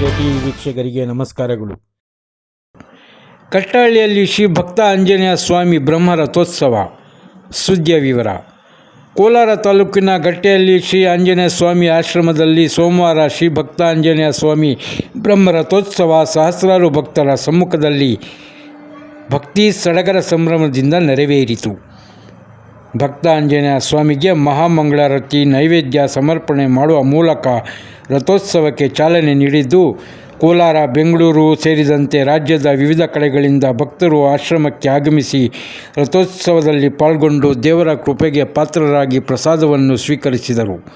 T ವೀಕ್ಷಕರಿಗೆ ನಮಸ್ಕಾರಗಳು. ಕಟ್ಟಹಳ್ಳಿಯಲ್ಲಿ ಶ್ರೀ ಭಕ್ತ ಆಂಜನೇಯ ಸ್ವಾಮಿ ಬ್ರಹ್ಮ ರಥೋತ್ಸವ. ಸುದ್ದಿಯ ವಿವರ. ಕೋಲಾರ ತಾಲೂಕಿನ ಗಟ್ಟೆಯಲ್ಲಿ ಶ್ರೀ ಆಂಜನೇಯ ಸ್ವಾಮಿ ಆಶ್ರಮದಲ್ಲಿ ಸೋಮವಾರ ಶ್ರೀ ಭಕ್ತ ಆಂಜನೇಯ ಸ್ವಾಮಿ ಬ್ರಹ್ಮರಥೋತ್ಸವ ಸಹಸ್ರಾರು ಭಕ್ತರ ಸಮ್ಮುಖದಲ್ಲಿ ಭಕ್ತಿ ಸಡಗರ ಸಂಭ್ರಮದಿಂದ ನೆರವೇರಿತು. ಭಕ್ತ ಆಂಜನೇಯ ಸ್ವಾಮಿಗೆ ಮಹಾಮಂಗಳಾರತಿ ನೈವೇದ್ಯ ಸಮರ್ಪಣೆ ಮಾಡುವ ಮೂಲಕ ರಥೋತ್ಸವಕ್ಕೆ ಚಾಲನೆ ನೀಡಿದ್ದು, ಕೋಲಾರ, ಬೆಂಗಳೂರು ಸೇರಿದಂತೆ ರಾಜ್ಯದ ವಿವಿಧ ಕಡೆಗಳಿಂದ ಭಕ್ತರು ಆಶ್ರಮಕ್ಕೆ ಆಗಮಿಸಿ ರಥೋತ್ಸವದಲ್ಲಿ ಪಾಲ್ಗೊಂಡು ದೇವರ ಕೃಪೆಗೆ ಪಾತ್ರರಾಗಿ ಪ್ರಸಾದವನ್ನು ಸ್ವೀಕರಿಸಿದರು.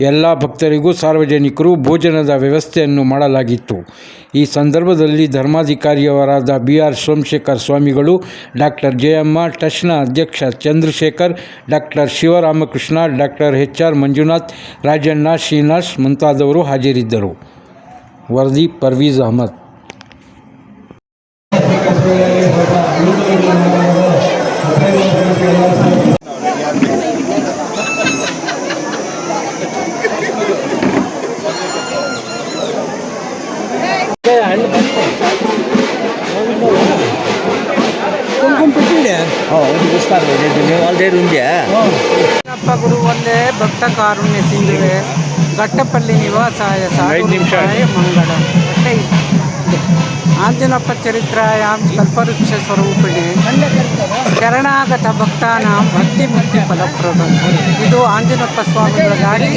ಎಲ್ಲ ಭಕ್ತರಿಗೂ ಸಾರ್ವಜನಿಕರು ಭೋಜನದ ವ್ಯವಸ್ಥೆಯನ್ನು ಮಾಡಲಾಗಿತ್ತು. ಈ ಸಂದರ್ಭದಲ್ಲಿ ಧರ್ಮಾಧಿಕಾರಿಯವರಾದ ಬಿ ಆರ್ ಸೋಮಶೇಖರ್ ಸ್ವಾಮಿಗಳು, ಡಾಕ್ಟರ್ ಜಯಮ್ಮ, ಟ್ರಸ್ಟ್ನ ಅಧ್ಯಕ್ಷ Chandrashekhar, doctor Shivaramakrishna, doctor H R Manjunath, Rajanna Srinath ಮುಂತಾದವರು ಹಾಜರಿದ್ದರು. ವರದಿ ಪರ್ವೀಜ್ ಅಹಮದ್. ಒಂದೇ ಭಕ್ತ ಕಾರುಣ್ಯ ಸಿಂಧುವೆ ಘಟ್ಟಪಲ್ಲಿ ನಿವಾಸಾಯ ರೂಪಾಯ ಮಂಗಳ. ಆಂಜನಪ್ಪ ಚರಿತ್ರಾಯಾಂ ಕಲ್ಪವೃಕ್ಷ ಸ್ವರೂಪಿಣಿ ಶರಣಾಗತ ಭಕ್ತಾನಾಂ ಭಕ್ತಿ ಮುಕ್ತಿ ಫಲಪ್ರದ. ಇದು ಆಂಜನಪ್ಪ ಸ್ವಾಮಿಗಳ ಗಾಡಿ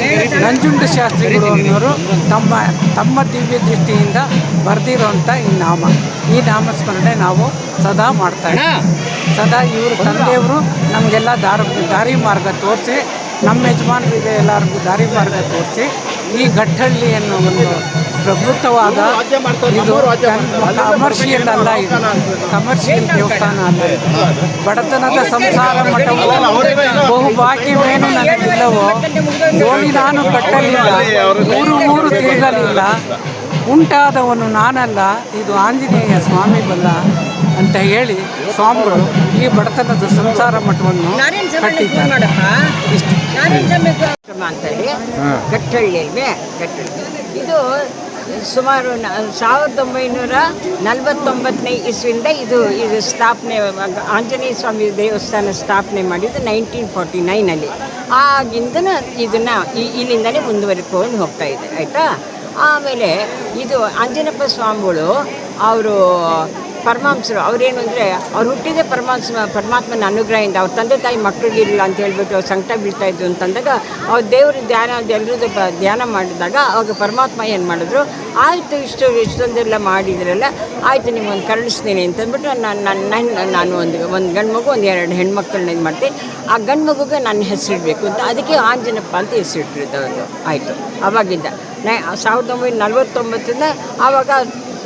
ನಂಜುಂಡ ಶಾಸ್ತ್ರಿಗಳು ಅನ್ನೋರು ತಮ್ಮ ತಮ್ಮ ದಿವ್ಯ ದೃಷ್ಟಿಯಿಂದ ಬರೆದಿರುವಂಥ ಈ ನಾಮ. ಈ ನಾಮಸ್ಮರಣೆ ನಾವು ಸದಾ ಮಾಡ್ತಾ ಇದ್ದೀವಿ. ಸದಾ ಇವರು ತಂದೆಯವರು ನಮಗೆಲ್ಲ ದಾರಿ ದಾರಿ ಮಾರ್ಗ ತೋರಿಸಿ ನಮ್ಮ ಯಜಮಾನರಿಗೆ ಎಲ್ಲರಿಗೂ ದಾರಿ ಮಾರ್ಗ ತೋರಿಸಿ. ಈ ಘಟ್ಟಹಳ್ಳಿ ಅನ್ನೋ ಒಂದು ಪ್ರಬುದ್ಧವಾದ ಇದು ಕಮರ್ಷಿಯಲ್ ಅಲ್ಲ ಇದು. ಕಮರ್ಷಿಯಲ್ ದೇವಸ್ಥಾನ ಅಲ್ಲ. ಬಡತನದ ಸಂಸಾರ ಮಠವು ಬಹುಭಾಗ್ಯವೇನು ನನಗಿಲ್ಲವೋ? ದೋಣಿ ನಾನು ಕಟ್ಟಲಿಲ್ಲ. ಮೂರು ಮೂರು ತಿರುಗಲಿಲ್ಲ. ಉಂಟಾದವನು ನಾನಲ್ಲ. ಇದು ಆಂಜನೇಯ ಸ್ವಾಮಿ ಬಲ್ಲ. ಅಂತ ಹೇಳಿ ಸ್ವಾಮಿಗಳು ಈ ಬಡತನದ ಸಂಸಾರ ಮಠವನ್ನು ಕಟ್ಟಿದ್ದಾರೆ. ಇಷ್ಟು. ಅಂತ ಹೇಳಿ ಇದು ಸುಮಾರು ಸಾವಿರದ ಒಂಬೈನೂರ ನಲವತ್ತೊಂಬತ್ತನೇ ಇಸ್ವಿಯಿಂದ ಇದು ಇದು ಸ್ಥಾಪನೆ ಆಂಜನೇಯ ಸ್ವಾಮಿ ದೇವಸ್ಥಾನ ಸ್ಥಾಪನೆ ಮಾಡಿದ್ದು ನೈನ್ಟೀನ್ ಫಾರ್ಟಿ ನೈನಲ್ಲಿ ಆಗಿಂದನೂ ಇದನ್ನು ಇಲ್ಲಿಂದಲೇ ಮುಂದುವರಿಕೊಂಡು ಹೋಗ್ತಾ ಇದೆ ಆಯಿತಾ? ಆಮೇಲೆ ಇದು ಆಂಜನಪ್ಪ ಸ್ವಾಮಿಗಳು ಅವರು ಪರಮಾಂಸರು ಅವ್ರೇನು ಅಂದರೆ, ಅವ್ರು ಹುಟ್ಟಿದೆ ಪರಮಾತ್ಮ ಪರಮಾತ್ಮನ ಅನುಗ್ರಹದಿಂದ ಅವ್ರ ತಂದೆ ತಾಯಿ ಮಕ್ಕಳಿಗಿರಲಿಲ್ಲ ಅಂತ ಹೇಳ್ಬಿಟ್ಟು ಅವ್ರು ಸಂಕಟ ಬೀಳ್ತಾ ಇದ್ದು ಅಂತಂದಾಗ, ಅವ್ರು ದೇವ್ರ ಧ್ಯಾನ ಎಲ್ಲರದ್ದು ಧ್ಯಾನ ಮಾಡಿದಾಗ ಅವಾಗ ಪರಮಾತ್ಮ ಏನು ಮಾಡಿದ್ರು, ಆಯಿತು ಇಷ್ಟು, ಇಷ್ಟೊಂದೆಲ್ಲ ಮಾಡಿದ್ರಲ್ಲ, ಆಯಿತು ನಿಮ್ಗೊಂದು ಕರುಣಿಸ್ತೀನಿ ಅಂತಂದ್ಬಿಟ್ಟು ನಾನು ನನ್ನ ನಾನು ಒಂದು ಒಂದು ಗಂಡು ಮಗು, ಒಂದು ಎರಡು ಹೆಣ್ಮಕ್ಳನ್ನ ಇದು ಮಾಡ್ತೀನಿ. ಆ ಗಂಡು ಮಗುಗೆ ನನ್ನ ಹೆಸರಿಡಬೇಕು ಅಂತ, ಅದಕ್ಕೆ ಆಂಜನಪ್ಪ ಅಂತ ಹೆಸರಿಟ್ಟಿರೋದು ಅದು ಆಯಿತು. ಅವಾಗಿಂದ. ನೈ, ಸಾವಿರದ ಒಂಬೈನೂರ ನಲ್ವತ್ತೊಂಬತ್ತರಿಂದ ಆವಾಗ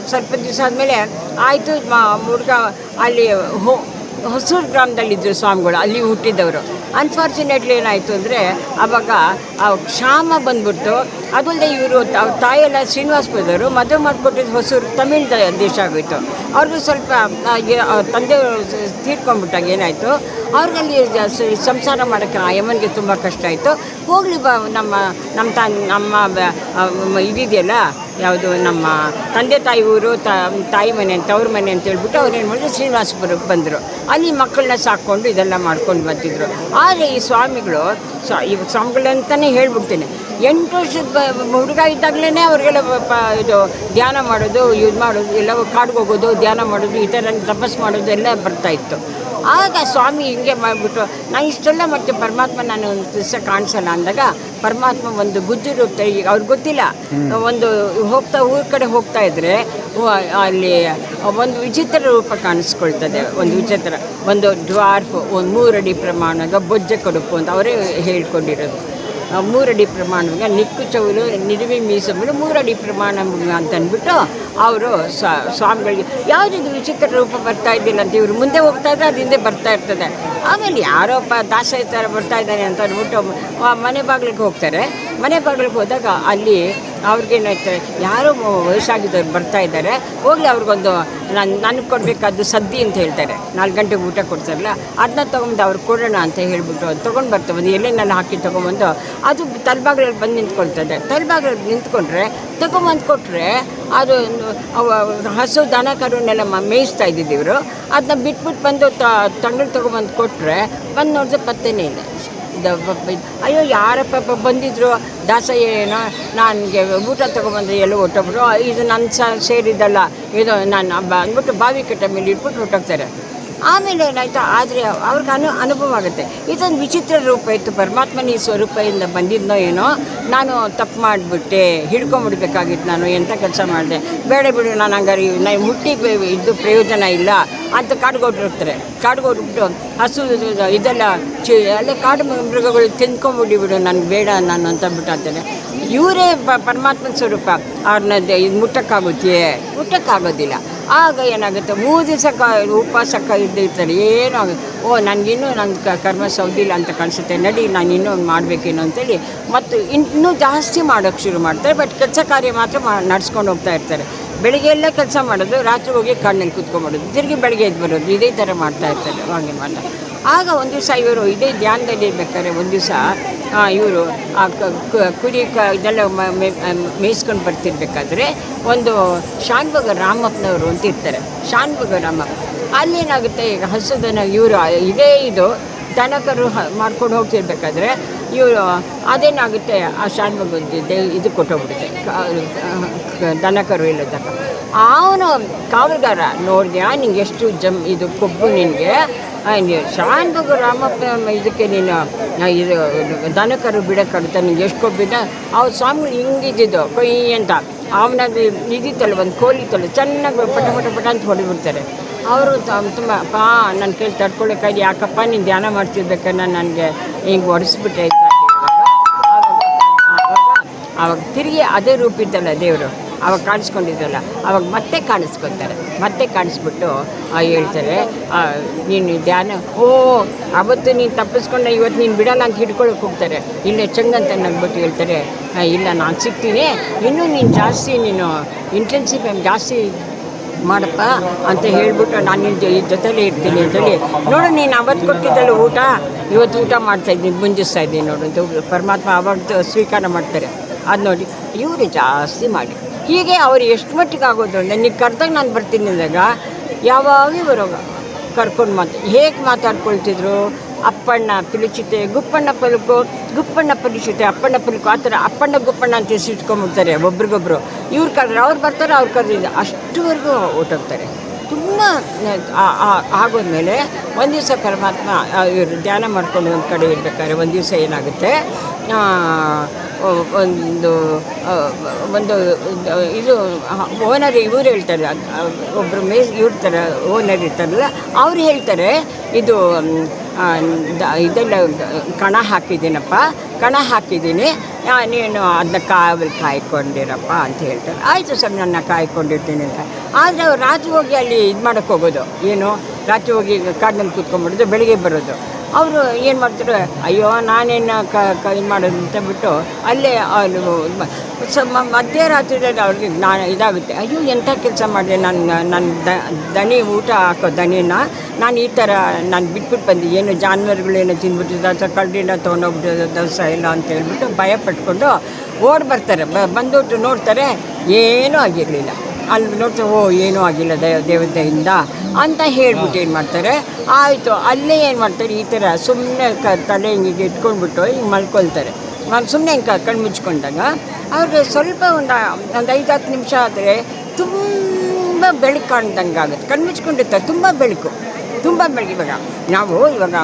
ಸ್ವಲ್ಪ ದಿವಸ ಆದಮೇಲೆ ಆಯಿತು ಹುಡುಗ ಅಲ್ಲಿ ಹೋ ಹೊಸೂರು ಗ್ರಾಮದಲ್ಲಿದ್ದರು ಸ್ವಾಮಿಗಳು ಅಲ್ಲಿ ಹುಟ್ಟಿದ್ದವರು ಅನ್ಫಾರ್ಚುನೇಟ್ಲಿ ಏನಾಯಿತು ಅಂದರೆ ಆವಾಗ ಆ ಕ್ಷಾಮ ಬಂದ್ಬಿಟ್ಟು ಅದಲ್ಲದೆ ಇವರು ಅವ್ರ ತಾಯಿಯೆಲ್ಲ ಶ್ರೀನಿವಾಸಪುರದವರು ಮದುವೆ ಮಾಡಿಕೊಟ್ಟಿದ್ದು ಹೊಸೂರು ತಮಿಳ್ ದೇಶ ಆಗೋಯಿತು. ಅವ್ರಿಗೂ ಸ್ವಲ್ಪ ಆ, ಏ- ಅವ್ರ ತಂದೆ ತೀರ್ಕೊಂಡ್ಬಿಟ್ಟಾಗ ಏನಾಯಿತು ಅವ್ರಿಗಲ್ಲಿ ಸಂಸಾರ ಮಾಡೋಕ್ಕೆ ಯಮನಿಗೆ ತುಂಬ ಕಷ್ಟ ಆಯಿತು. ಹೋಗಲಿ ಬ ನಮ್ಮ ನಮ್ಮ ತ ನಮ್ಮ ಇದಿದೆಯಲ್ಲ ಯಾವುದು ನಮ್ಮ ತಂದೆ ತಾಯಿ ಊರು ತಾಯಿ ಮನೆ ಅಂತ, ಅವ್ರ ಮನೆ ಅಂತ ಹೇಳ್ಬಿಟ್ಟು ಅವ್ರು ಏನು ಮಾಡಿದ್ರು ಶ್ರೀನಿವಾಸಪುರಕ್ಕೆ ಬಂದರು. ಅಲ್ಲಿ ಮಕ್ಕಳನ್ನ ಸಾಕ್ಕೊಂಡು ಇದೆಲ್ಲ ಮಾಡ್ಕೊಂಡು ಬರ್ತಿದ್ರು ಆದರೆ ಈ ಸ್ವಾಮಿಗಳು, ಸ್ವಾ ಈ ಸ್ವಾಮಿಗಳಂತಲೇ ಹೇಳ್ಬಿಡ್ತೀನಿ. ಎಂಟು ವರ್ಷದ ಹುಡುಗ ಇದ್ದಾಗಲೇ ಅವ್ರಿಗೆಲ್ಲ ಪ- ಇದು ಧ್ಯಾನ ಮಾಡೋದು ಯೂಸ್ ಮಾಡೋದು ಎಲ್ಲ ಕಾಡ್ಗೆ ಹೋಗೋದು ಧ್ಯಾನ ಮಾಡೋದು ಈ ಥರ ತಪಸ್ಸು ಮಾಡೋದು ಎಲ್ಲ ಬರ್ತಾಯಿತ್ತು ಆಗ ಸ್ವಾಮಿ ಹಿಂಗೆ ಮಾಡಿಬಿಟ್ಟು ನಾನು ಇಷ್ಟೆಲ್ಲ ಮತ್ತೆ ಪರಮಾತ್ಮ ನಾನು ಒಂದು ದಿವಸ ಕಾಣಿಸಲ್ಲ ಅಂದಾಗ ಪರಮಾತ್ಮ ಒಂದು ಗುಜ್ಜು ರೂಪ ಈಗ ಅವ್ರಿಗೆ ಗೊತ್ತಿಲ್ಲ ಒಂದು ಹೋಗ್ತಾ ಊರ ಕಡೆ ಹೋಗ್ತಾ ಇದ್ರೆ ಅಲ್ಲಿ ಒಂದು ವಿಚಿತ್ರ ರೂಪ ಕಾಣಿಸ್ಕೊಳ್ತದೆ ಒಂದು ವಿಚಿತ್ರ ಒಂದು ಡ್ವಾರ್ಫ್ ಒಂದು ಮೂರಡಿ ಪ್ರಮಾಣದ ಬೊಜ್ಜೆ ಕಡುಪು ಅಂತ ಅವರೇ ಹೇಳ್ಕೊಂಡಿರೋದು. ಮೂರಡಿ ಪ್ರಮಾಣವಾಗ ನಿಕ್ಕು ಚೌಲು ನಿಡುವೆ ಮೀಸಲು ಮೂರಡಿ ಪ್ರಮಾಣ ಅಂತಂದ್ಬಿಟ್ಟು ಅವರು ಸ್ವಾಮಿಗಳಿಗೆ ಯಾವುದಿದು ವಿಚಿತ್ರ ರೂಪ ಬರ್ತಾ ಇದ್ದಿಲ್ಲ ಅಂತ ಇವರು ಮುಂದೆ ಹೋಗ್ತಾ ಇದ್ರೆ ಅದಿಂದೆ ಬರ್ತಾ ಇರ್ತದೆ. ಆಮೇಲೆ ಯಾರೋಪ್ಪ ದಾಸ ಥರ ಬರ್ತಾ ಇದ್ದಾನೆ ಅಂತ ಅಂದ್ಬಿಟ್ಟು ಮನೆ ಬಾಗಿಲಿಗೆ ಹೋಗ್ತಾರೆ. ಮನೆ ಬಾಗಿಲಿಗೆ ಹೋದಾಗ ಅಲ್ಲಿ ಅವ್ರಿಗೇನಾಯ್ತು ಯಾರೋ ವಯಸ್ಸಾಗಿದ್ದವ್ರು ಬರ್ತಾ ಇದ್ದಾರೆ, ಹೋಗಲಿ ಅವ್ರಿಗೊಂದು ನಾನು, ನನಗೆ ಕೊಡಬೇಕಾದ್ದು ಸದ್ದಿ ಅಂತ ಹೇಳ್ತಾರೆ. ನಾಲ್ಕು ಗಂಟೆಗೆ ಊಟ ಕೊಡ್ತಾರಲ್ಲ ಅದನ್ನ ತೊಗೊಂಡು ಅವ್ರು ಕೊಡೋಣ ಅಂತ ಹೇಳ್ಬಿಟ್ಟು ತೊಗೊಂಡು ಬರ್ತಾರೆ. ಒಂದು ನಾನು ಹಾಕಿ ತೊಗೊಂಬಂದು ಅದು ತಲೆಬಾಗಿಲಲ್ಲಿ ಬಂದು ನಿಂತ್ಕೊಳ್ತದೆ. ತಲೆಬಾಗ್ಲಲ್ಲಿ ನಿಂತ್ಕೊಂಡ್ರೆ, ತೊಗೊಂಬಂದು ಕೊಟ್ಟರೆ ಅದು ಹಸು ದನ ಕರುನೆಲ್ಲ ಮೇಯಿಸ್ತಾ ಇದ್ದಿದ್ದು ಇವರು. ಅದನ್ನ ಬಿಟ್ಬಿಟ್ಟು ಬಂದು ತಂಗಳು ತೊಗೊಂಬಂದು ಕೊಟ್ಟರೆ ಬಂದು ನೋಡಿದ್ರೆ ಪತ್ತೆನೇ ಇದು ಅಯ್ಯೋ ಯಾರಪ್ಪ ಬಂದಿದ್ರು? ದಾಸ ಏನೋ ನನಗೆ ಊಟ ತೊಗೊಂಬಂದ್ರೆ ಎಲ್ಲ ಹೊಟ್ಟೋಗ್ಬಿಟ್ಟು ಇದು ನನ್ನ ಸೇರಿದ್ದಲ್ಲ. ಇದು ನಾನು ಅಂದ್ಬಿಟ್ಟು ಬಾವಿ ಕಟ್ಟ ಮೇಲೆ ಇಟ್ಬಿಟ್ಟು ಹೊಟ್ಟೋಗ್ತಾರೆ ಆಮೇಲೆ ಏನಾಯ್ತು? ಆದರೆ ಅವ್ರಿಗೆ ಅನು ಅನುಭವ ಆಗುತ್ತೆ. ಇದೊಂದು ವಿಚಿತ್ರ ರೂಪ ಇತ್ತು. ಪರಮಾತ್ಮನ ಈ ಸ್ವರೂಪದಿಂದ ಬಂದಿದ್ನೋ ಏನೋ, ನಾನು ತಪ್ಪು ಮಾಡಿಬಿಟ್ಟೆ, ಹಿಡ್ಕೊಂಬಿಡ್ಬೇಕಾಗಿತ್ತು ನಾನು ಎಂಥ ಕೆಲಸ ಮಾಡಿದೆ. ಬೇಡ ಬಿಡು, ನಾನು ಹಂಗಾರೆ ನಾನು ಮುಟ್ಟಿ ಇದು ಪ್ರಯೋಜನ ಇಲ್ಲ ಅಂತ ಕಾಡ್ಗೊಟ್ಟಿರ್ತಾರೆ ಕಾಡ್ಗೊಟ್ಬಿಟ್ಟು ಹಸು ಇದು- ಇದು- ಇದೆಲ್ಲ ಚಿ, ಅಲ್ಲೇ ಕಾಡು ಮೃಗಗಳು ತಿಂದ್ಕೊಂಬಿಡಿ ಬಿಡು, ನನಗೆ ಬೇಡ ನಾನು ಅಂತ ಬಿಟ್ಟಾಗ್ತಾರೆ ಇವರೇ ಪರಮಾತ್ಮನ ಸ್ವರೂಪ. ಅವ್ರನ್ನ ಇದು ಮುಟ್ಟಕ್ಕಾಗುತ್ತೆ? ಮುಟ್ಟಕ್ಕಾಗೋದಿಲ್ಲ. ಆಗ ಏನಾಗುತ್ತೆ? ಮೂರು ದಿವಸ ಕ ಉಪವಾಸಕ್ಕ ಇದ್ದಿರ್ತಾರೆ. ಏನೂ ಆಗುತ್ತೆ ಓ, ನನಗಿನ್ನೂ ನನ್ನ ಕರ್ಮ ಸೌದಿಲ್ಲ ಅಂತ ಕಾಣಿಸುತ್ತೆ. ನಡಿ ನಾನು ಇನ್ನೂ ಮಾಡಬೇಕೇನೋ ಅಂತೇಳಿ ಮತ್ತು ಇನ್ನೂ ಜಾಸ್ತಿ ಮಾಡೋಕ್ಕೆ ಶುರು ಮಾಡ್ತಾರೆ. ಬಟ್ ಕೆಲಸ ಕಾರ್ಯ ಮಾತ್ರ ಮಾ, ನಡ್ಸ್ಕೊಂಡು ಹೋಗ್ತಾ ಇರ್ತಾರೆ. ಬೆಳಿಗ್ಗೆ ಎಲ್ಲ ಕೆಲಸ ಮಾಡೋದು, ರಾತ್ರಿ ಹೋಗಿ ಕಣ್ಣಲ್ಲಿ ಕೂತ್ಕೊಂಡ್ಬಿಡೋದು, ತಿರುಗಿ ಬೆಳಗ್ಗೆ ಎದ್ದು ಬರೋದು, ಇದೇ ಥರ ಮಾಡ್ತಾ ಇರ್ತಾರೆ. ಹಾಗೆ ಮಾಡ್ತಾ ಆಗ ಒಂದು ದಿವಸ ಇವರು ಇದೇ ಧ್ಯಾನದಲ್ಲಿ ಇರ್ಬೇಕಾದ್ರೆ ಒಂದು ದಿವಸ ಇವರು, ಆ ಕುರಿ ಕ, ಇದೆಲ್ಲ ಮೇಯಿಸ್ಕೊಂಡು ಬರ್ತಿರ್ಬೇಕಾದ್ರೆ ಒಂದು ಶಾನ್ಭಗ ರಾಮಪ್ಪನವರು ಅಂತ ಇರ್ತಾರೆ. ಶಾನ್ಭಗ ರಾಮಪ್ಪ ಅಲ್ಲೇನಾಗುತ್ತೆ ಈಗ ಹಸುದನ ಇವರು ಇದೇ ಇದು ದನಕರು ಮಾಡ್ಕೊಂಡು ಹೋಗ್ತಿರ್ಬೇಕಾದ್ರೆ ಇವರು, ಅದೇನಾಗುತ್ತೆ, ಆ ಶಾನ್ಭೋಗ ಇದು ಕೊಟ್ಟೋಗ್ಬಿಡುತ್ತೆ. ದನಕರು ಇಲ್ಲದಕ್ಕ. ಅವನು ಕಾವಲುಗಾರ ನೋಡಿದ್ಯಾ ನಿಂಗೆ ಎಷ್ಟು ಜಮ್, ಇದು ಕೊಬ್ಬು ನಿನಗೆ ಶಾನ್ಭೋಗ ರಾಮಪ್ಪ ಇದಕ್ಕೆ ನೀನು ಇದು ದನಕರು ಬಿಡೋಕ್ಕಾಗುತ್ತೆ ನಿಂಗೆ ಎಷ್ಟು ಕೊಬ್ಬಿದ್ದ ಅವ್ರು ಸ್ವಾಮಿ ಹಿಂಗಿದ್ದಿದ್ದು ಕೊಯ್ ಅಂತ ಅವನದು ಇದಿತ್ತಲ್ಲ ಒಂದು ಕೋಲಿತ್ತಲ್ಲ ಚೆನ್ನಾಗಿ ಪಟ ಪಟ ಪಟ ಅಂತ ಹೊಡಿಬಿಡ್ತಾರೆ ಅವರು ತುಂಬ ಪಾ ನನ್ನ ಕೈಲಿ ತಡ್ಕೊಳ್ಳೋಕ್ಕಾಗಿ ಯಾಕಪ್ಪ ನೀನು ಧ್ಯಾನ ಮಾಡ್ತಿರ್ಬೇಕನ್ನ ನನಗೆ ಹಿಂಗೆ ಒರೆಸ್ಬಿಟ್ಟೆ ಅಂತ ಆವಾಗ ತಿರುಗಿ ಅದೇ ರೂಪಿದ್ದಲ್ಲ ದೇವರು ಅವಾಗ ಕಾಣಿಸ್ಕೊಂಡಿದ್ದಲ್ಲ ಅವಾಗ ಮತ್ತೆ ಕಾಣಿಸ್ಕೊತಾರೆ. ಮತ್ತೆ ಕಾಣಿಸ್ಬಿಟ್ಟು ಹೇಳ್ತಾರೆ ನೀನು ಧ್ಯಾನ ಓ ಅವತ್ತು ನೀನು ತಪ್ಪಿಸ್ಕೊಂಡ, ಇವತ್ತು ನೀನು ಬಿಡಲ್ಲ ಅಂತ ಹಿಡ್ಕೊಳಕ್ಕೆ ಹೋಗ್ತಾರೆ. ಇಲ್ಲೇ ಚಂಗಂತ ನಗ್ಬಿಟ್ಟು ಹೇಳ್ತಾರೆ ಇಲ್ಲ, ನಾನು ಸಿಗ್ತೀನಿ, ಇನ್ನೂ ನೀನು ಜಾಸ್ತಿ ನೀನು ಇಂಟೆನ್ಸಿವ್ ಜಾಸ್ತಿ ಮಾಡಪ್ಪ ಅಂತ ಹೇಳ್ಬಿಟ್ಟು ನಾನು ನಿನ್ನ ಜೊತೆಲೇ ಇರ್ತೀನಿ ಅಂತೇಳಿ ನೋಡು, ನೀನು ಅವತ್ತು ಕೊಟ್ಟಿದ್ದಲ್ಲ ಊಟ, ಇವತ್ತು ಊಟ ಮಾಡ್ತಾ ಇದ್ದೀನಿ, ಮುಂಜಿಸ್ತಾ ಇದ್ದೀನಿ ನೋಡು ಪರಮಾತ್ಮ ಅವಾಗ ಸ್ವೀಕಾರ ಮಾಡ್ತಾರೆ. ಅದು ನೋಡಿ, ಇವರು ಜಾಸ್ತಿ ಮಾಡಿ. ಹೀಗೆ ಅವ್ರು ಎಷ್ಟು ಮಟ್ಟಿಗೆ ಆಗೋದು ಅಂದರೆ ನೀವು ಕರೆದಾಗ ನಾನು ಬರ್ತೀನಿ ಅಂದಾಗ ಯಾವಾಗ ಇವರು ಕರ್ಕೊಂಡು ಮಾತು, ಹೇಗೆ ಮಾತಾಡ್ಕೊಳ್ತಿದ್ರು? ಅಪ್ಪಣ್ಣ ಪಿಲಿಚಿತೆ, ಗುಪ್ಪಣ್ಣ ಪಲುಕು, ಗುಪ್ಪಣ್ಣ ಪಲಿಚುತ್ತೆ ಅಪ್ಪಣ್ಣ ಪಲುಕು, ಆ ಥರ ಅಪ್ಪಣ್ಣ, ಗುಪ್ಪಣ್ಣ ಅಂತ ಹೆಸರಿಟ್ಕೊಂಡ್ಬಿಡ್ತಾರೆ ಒಬ್ರಿಗೊಬ್ರು. ಇವ್ರು ಕರೆದ್ರೆ ಅವ್ರು ಬರ್ತಾರೆ, ಅವ್ರು ಕರೆದಿದ್ದ ಅಷ್ಟುವರೆಗೂ ಹೊರ್ಟೋಗ್ತಾರೆ ತುಂಬ ಆಗೋದ್ಮೇಲೆ ಒಂದು ದಿವಸ ಪರಮಾತ್ಮ ಇವರು ಧ್ಯಾನ ಮಾಡ್ಕೊಂಡು ಒಂದು ಕಡೆ ಇರಬೇಕಾದ್ರೆ ಒಂದು ದಿವಸ ಏನಾಗುತ್ತೆ? ಒಂದು ಒಂದು, ಇದು ಓನರ್ ಇವ್ರು ಹೇಳ್ತಾರೆ ಒಬ್ಬರು ಮೇಸ್, ಇವ್ರ ಥರ ಓನರ್ ಇರ್ತಾರಲ್ಲ, ಅವ್ರು ಹೇಳ್ತಾರೆ, ಇದು ಇದೆಲ್ಲ, ಕಣ ಹಾಕಿದ್ದೀನಪ್ಪ, ಕಣ ಹಾಕಿದ್ದೀನಿ ನೀನು ಅದನ್ನ ಕಾವಲ್ ಕಾಯ್ಕೊಂಡಿರಪ್ಪ ಅಂತ ಹೇಳ್ತಾರೆ. ಆಯಿತು ಸರ್, ನನ್ನ ಕಾಯ್ಕೊಂಡಿರ್ತೀನಿ ಅಂತ. ಆದರೆ ಅವ್ರು ರಾತ್ರಿ ಹೋಗಿ ಅಲ್ಲಿ ಇದು ಮಾಡೋಕ್ಕೆ ಹೋಗೋದು. ಏನು? ರಾತ್ರಿ ಹೋಗಿ ಕಾಡಿನಲ್ಲಿ ಕೂತ್ಕೊಂಡ್ಬಿಡೋದು, ಬೆಳಿಗ್ಗೆ ಬರೋದು. ಅವರು ಏನು ಮಾಡ್ತಾರೆ ಅಯ್ಯೋ, ನಾನೇನು ಕ ಕ, ಇದು ಮಾಡೋದು ಅಂತ ಬಿಟ್ಟು ಅಲ್ಲೇ ಅಲ್ಲಿ ಮ- ಸ, ಮ- ಮಧ್ಯರಾತ್ರಿಯಲ್ಲಿ ಅವ್ರಿಗೆ ನಾನು ಇದಾಗುತ್ತೆ. ಅಯ್ಯೋ ಎಂಥ ಕೆಲಸ ಮಾಡಿದೆ ನನ್ನ ನನ್ನ ದ, ದನಿ ಊಟ ಹಾಕೋ ದನಿನ, ನಾನು ಈ ಥರ ನಾನು ಬಿಟ್ಬಿಟ್ಟು ಬಂದು. ಏನು ಜಾನುವಾರುಗಳೇನೋ ತಿಂದ್ಬಿಟ್ಟಿದ್ದು ಅಥವಾ ಕಳ್ಳಿನ ತೊಗೊಂಡೋಗ್ಬಿಟ್ಟಿದ್ದು ದವಸ ಇಲ್ಲ ಅಂತ ಹೇಳ್ಬಿಟ್ಟು ಭಯ ಪಟ್ಕೊಂಡು ಓಡಿ ಬರ್ತಾರೆ. ಬಂದುಬಿಟ್ಟು ನೋಡ್ತಾರೆ, ಏನೂ ಆಗಿರಲಿಲ್ಲ. ಅಲ್ಲಿ ನೋಡ್ತಾರೆ, ಓ, ಏನೂ ಆಗಿಲ್ಲ ದೇವ ದೇವತೆಯಿಂದ. ಅಂತ ಹೇಳ್ಬಿಟ್ಟು ಏನು ಮಾಡ್ತಾರೆ? ಆಯಿತು ಅಲ್ಲೇ ಏನು ಮಾಡ್ತಾರೆ? ಈ ಥರ ಸುಮ್ಮನೆ ಕ ತಲೆ ಹಿಂಗೆ ಇಟ್ಕೊಂಡ್ಬಿಟ್ಟು ಹಿಂಗೆ ಮಲ್ಕೊಳ್ತಾರೆ. ಸುಮ್ಮನೆ ಹಿಂಗೆ ಕಣ್ಣು ಮುಚ್ಕೊಂಡಾಗ ಅವ್ರಿಗೆ ಸ್ವಲ್ಪ ಒಂದು ಒಂದು ಐದು ಹತ್ತು ನಿಮಿಷ ಆದರೆ ತುಂಬ ಬೆಳಕು ಕಾಣ್ದಂಗೆ ಆಗುತ್ತೆ. ಕಣ್ಣು ಮುಚ್ಕೊಂಡಿರ್ತಾರೆ ತುಂಬ ಬೆಳಕು ತುಂಬ ಬೆಳಕು. ಇವಾಗ ನಾವು ಇವಾಗ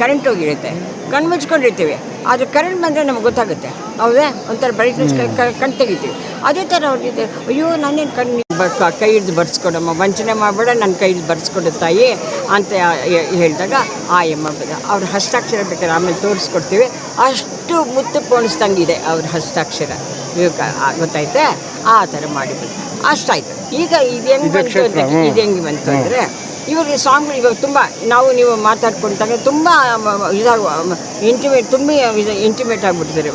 ಕರೆಂಟ್ ಹೋಗಿರುತ್ತೆ. ಕಣ್ಣು ಮುಚ್ಕೊಂಡಿರ್ತೀವಿ ಆದರೆ ಕರೆಂಟ್ ಬಂದರೆ ನಮ್ಗೆ ಗೊತ್ತಾಗುತ್ತೆ. ಹೌದಾ? ಒಂಥರ ಬ್ರೈಟ್ನೆಸ್ ಕಣ್ ತೆಗಿತೀವಿ. ಅದೇ ಥರ ಅವ್ರಿಗೆ ಅಯ್ಯೋ ನಾನೇನು ಕಣ್ಣು ಕ- ಕೈ ಹಿಡ್ದು ಬರ್ಸ್ಕೊಡಮ್ಮ ವಂಚನೆ ಮಾಡಬೇಡ ನನ್ನ ಕೈ ಹಿಡ್ದು ಬರ್ಸ್ಕೊಡು ತಾಯಿ ಅಂತ ಹೇಳಿದಾಗ ಆ ಎಮ್ಮ ಅವ್ರ ಹಸ್ತಾಕ್ಷರ ಬೇಕಾದ್ರೆ ಆಮೇಲೆ ತೋರಿಸ್ಕೊಡ್ತೀವಿ. ಅಷ್ಟು ಮುತ್ತು ಪೋಣಿಸ್ದಂಗಿದೆ ಅವ್ರ ಹಸ್ತಾಕ್ಷರ. ಗೊತ್ತಾಯ್ತೆ? ಆ- ಥರ ಮಾಡಿದ್ರು ಅಷ್ಟಾಯ್ತು. ಈಗ ಇದು ಹೆಂಗೆ ಬಂತು ಅಂದರೆ ಇದು ಹೆಂಗೆ ಬಂತು ಅಂದರೆ ಇವಾಗ ಸಾಂಗ್ಗಳು ಇವಾಗ ತುಂಬ ನಾವು ನೀವು ಮಾತಾಡ್ಕೊಂಡಾಗ ತುಂಬ ಇದಾಗ ಇಂಟಿಮೇಟ್ ತುಂಬ ಇದು ಇಂಟಿಮೇಟ್ ಆಗಿಬಿಡ್ತಾರೆ.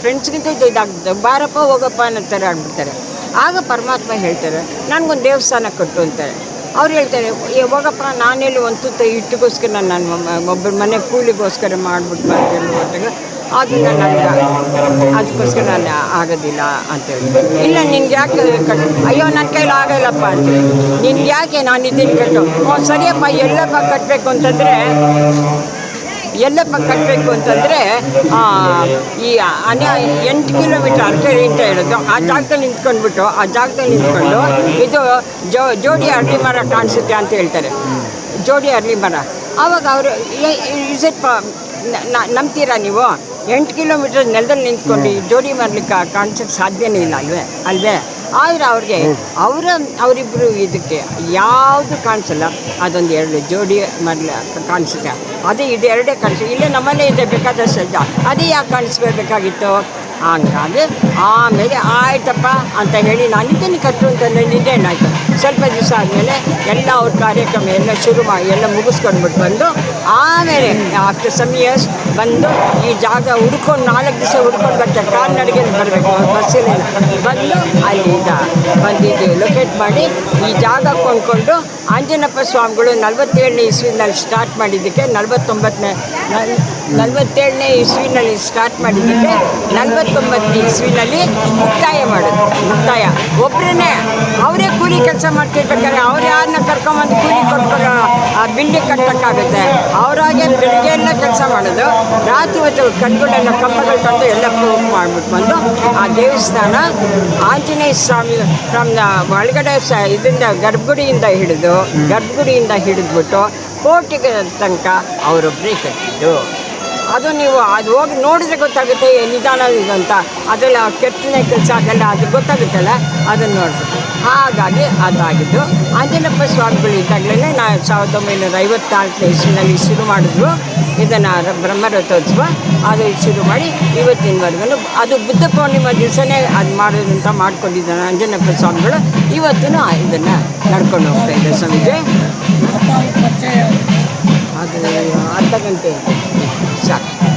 ಫ್ರೆಂಡ್ಸ್ಗಿಂತ ಇದು ಇದಾಗ್ಬಿಡ್ತಾರೆ ಬಾರಪ್ಪ ಹೋಗಪ್ಪ ಅನ್ನೋ ಥರ ಆಗ್ಬಿಡ್ತಾರೆ. ಆಗ ಪರಮಾತ್ಮ ಹೇಳ್ತಾರೆ, ನನಗೊಂದು ದೇವಸ್ಥಾನ ಕಟ್ಟು ಅಂತಾರೆ. ಅವ್ರು ಹೇಳ್ತಾರೆ ಯಾವಾಗಪ್ಪ ನಾನೆಲ್ಲಿ ಒಂದು ತುತ್ತ ಇಟ್ಟಿಗೋಸ್ಕರ ನಾನು ಒಬ್ಬರ ಮನೆ ಕೂಲಿಗೋಸ್ಕರ ಮಾಡ್ಬಿಟ್ಟು ಹೊರಟಾಗ ಅದನ್ನ ನನಗೆ ಅದಕ್ಕೋಸ್ಕರ ನಾನು ಆಗೋದಿಲ್ಲ ಅಂತ ಹೇಳಿ ಇಲ್ಲ, ನಿನ್ಗೆ ಯಾಕೆ ಕಟ್ಟು ಅಯ್ಯೋ ನನ್ನ ಕೈಲಿ ಆಗಲ್ಲಪ್ಪ ಅಂತ ನಿನ್ಗೆ ಯಾಕೆ ನಾನು ಇದ್ದೀನಿ ಕಟ್ಟು? ಸರಿಯಪ್ಪ, ಎಲ್ಲಪ್ಪ ಕಟ್ಟಬೇಕು ಅಂತಂದರೆ ಎಲ್ಲಪ್ಪ ಕಟ್ಟಬೇಕು ಅಂತಂದರೆ ಈ ಅನ್ಯ ಎಂಟು ಕಿಲೋಮೀಟರ್ ಅರ್ಕೆರೆ ಅಂತ ಹೇಳೋದು. ಆ ಜಾಗದಲ್ಲಿ ನಿಂತ್ಕೊಂಡ್ಬಿಟ್ಟು, ಆ ಜಾಗದಲ್ಲಿ ನಿಂತ್ಕೊಂಡು ಇದು ಜೋ, ಜೋಡಿ ಅರಳಿ ಮರ ಕಾಣಿಸುತ್ತೆ ಅಂತ ಹೇಳ್ತಾರೆ. ಜೋಡಿ ಅರಳಿ ಮರ. ಆವಾಗ ಅವರು ಇಸ್ ಇಟ್ ನಂಬ್ತೀರಾ ನೀವು? ಎಂಟು ಕಿಲೋಮೀಟರ್ ನೆಲದಲ್ಲಿ ನಿಂತ್ಕೊಂಡು ಜೋಡಿ ಮಾಡಲಿಕ್ಕೆ ಕಾಣಿಸೋಕ್ಕೆ ಸಾಧ್ಯನೇ ಇಲ್ಲ ಅಲ್ವೇ ಅಲ್ವೇ? ಆದರೆ ಅವ್ರಿಗೆ ಅವರ ಅವರಿಬ್ಬರು ಇದಕ್ಕೆ ಯಾವುದು ಕಾಣಿಸಲ್ಲ. ಅದೊಂದು ಎರಡು ಜೋಡಿ ಮರಳ ಕಾಣಿಸುತ್ತೆ. ಅದೇ ಇದು ಎರಡೇ ಕಾಣಿಸುತ್ತೆ ಇಲ್ಲೇ ನಮ್ಮಲ್ಲೇ ಇದೆ ಬೇಕಾದಷ್ಟು ಸಜ್ಜ ಅದೇ ಯಾಕೆ ಕಾಣಿಸ್ಬೇಕಾಗಿತ್ತು ಹಂಗಾಗಿ ಆಮೇಲೆ ಆಯ್ತಪ್ಪ ಅಂತ ಹೇಳಿ ನಾನು ಇದನ್ನು ಕಟ್ಟು ಅಂತಂದರೆ ನಿಂದೇನಾಯಿತು ಸ್ವಲ್ಪ ದಿವಸ ಆದಮೇಲೆ ಎಲ್ಲ ಅವ್ರ ಕಾರ್ಯಕ್ರಮ ಎಲ್ಲ ಶುರು ಮಾಡಿ ಎಲ್ಲ ಮುಗಿಸ್ಕೊಂಡ್ಬಿಟ್ಟು ಬಂದು ಆಮೇಲೆ ಆಫ್ಟರ್ ಸಮ್ ಬಂದು ಈ ಜಾಗ ಹುಡ್ಕೊಂಡು ನಾಲ್ಕು ದಿವಸ ಹುಡ್ಕೊಂಡು ಬರ್ತಾರೆ. ಕಾಲ್ನಡಿಗೆಯಲ್ಲಿ ಬರಬೇಕು ಬಸ್ಸಲ್ಲಿ ಬಂದು ಅಲ್ಲಿಂದ ಬಂದಿದ್ದು ಲೊಕೇಟ್ ಮಾಡಿ ಈ ಜಾಗ ಕೊಂಡ್ಕೊಂಡು ಆಂಜನಪ್ಪ ಸ್ವಾಮಿಗಳು ನಲವತ್ತೇಳನೇ ಇಸ್ವಿನಲ್ಲಿ ಸ್ಟಾರ್ಟ್ ಮಾಡಿದ್ದಕ್ಕೆ ನಲವತ್ತೊಂಬತ್ತನೇ ನಲ್ವತ್ತೇಳನೇ ಇಸ್ವಿನಲ್ಲಿ ಸ್ಟಾರ್ಟ್ ಮಾಡಿದ್ದಕ್ಕೆ ನಲವತ್ತೊಂಬತ್ತನೇ ಇಸ್ವಿನಲ್ಲಿ ಮುಕ್ತಾಯ ಮಾಡೋದು ಮುಕ್ತಾಯ. ಒಬ್ಬರನ್ನೇ ಅವರೇ ಕೂಲಿ ಕೆಲಸ ಮಾಡ್ತಿರ್ಬೇಕಾದ್ರೆ ಅವ್ರು ಯಾರನ್ನ ಕರ್ಕೊಂಬಂದು ಕೂಲಿ ಕೊಟ್ಕೊಂಡು, ಆ ಬಿಲ್ಡಿಂಗ್ ಕಟ್ಟೋಕ್ಕಾಗುತ್ತೆ? ಅವರಾಗೆ ಬೆಳಿಗ್ಗೆಯನ್ನ ಕೆಲಸ ಮಾಡೋದು, ರಾತ್ರಿ ಹೊತ್ತು ಕಟ್ಗಳೆಲ್ಲ ಕಂಬಗಳು ತಂದು ಎಲ್ಲ ಪ್ರೂಫ್ ಮಾಡಿಬಿಟ್ಟು ಬಂದು ಆ ದೇವಸ್ಥಾನ ಆಂಜನೇಯ ಸ್ವಾಮಿ ಫ್ರಮ್ ಒಳಗಡೆ ಸ ಇದರಿಂದ ಗರ್ಭಗುಡಿಯಿಂದ ಹಿಡಿದು, ಗರ್ಭಗುಡಿಯಿಂದ ಹಿಡಿದ್ಬಿಟ್ಟು ಕೋಟಿಗೆ ತನಕ ಅವರೊಬ್ಬರೇ ಕಟ್ಟಿದ್ದು. ಅದು ನೀವು ಅದು ಹೋಗಿ ನೋಡಿದ್ರೆ ಗೊತ್ತಾಗುತ್ತೆ ನಿಧಾನ ಇದು ಅಂತ. ಅದೆಲ್ಲ ಕೆಟ್ಟನೇ ಕೆಲಸ ಆಗಲ್ಲ ಅದು ಗೊತ್ತಾಗುತ್ತಲ್ಲ ಅದನ್ನು ನೋಡ್ಬೇಕು. ಹಾಗಾಗಿ ಅದಾಗಿದ್ದು. ಆಂಜನಪ್ಪ ಸ್ವಾಮಿಗಳು ಇದ್ದಾಗಲೇ ನಾ ಸಾವಿರದ ಒಂಬೈನೂರ ಐವತ್ನಾಲ್ಕನೇ ಇಸ್ವಿನಲ್ಲಿ ಶುರು ಮಾಡಿದ್ರು ಇದನ್ನು ಬ್ರಹ್ಮರಥೋತ್ಸವ. ಅದು ಶುರು ಮಾಡಿ ಇವತ್ತಿನವರೆಗೂ ಅದು ಬುದ್ಧ ಪೂರ್ಣಿಮಾ ದಿವಸನೇ ಅದು ಮಾಡೋದಂತ ಮಾಡ್ಕೊಂಡಿದ್ದಾನೆ ಆಂಜನಪ್ಪ ಸ್ವಾಮಿಗಳು. ಇವತ್ತೂ ಇದನ್ನು ನಡ್ಕೊಂಡು ಹೋಗ್ತಾ ಇದೆ ಸ್ವಾಮೀಜಿ. ಅದು ಅರ್ಧ ಗಂಟೆ. যাক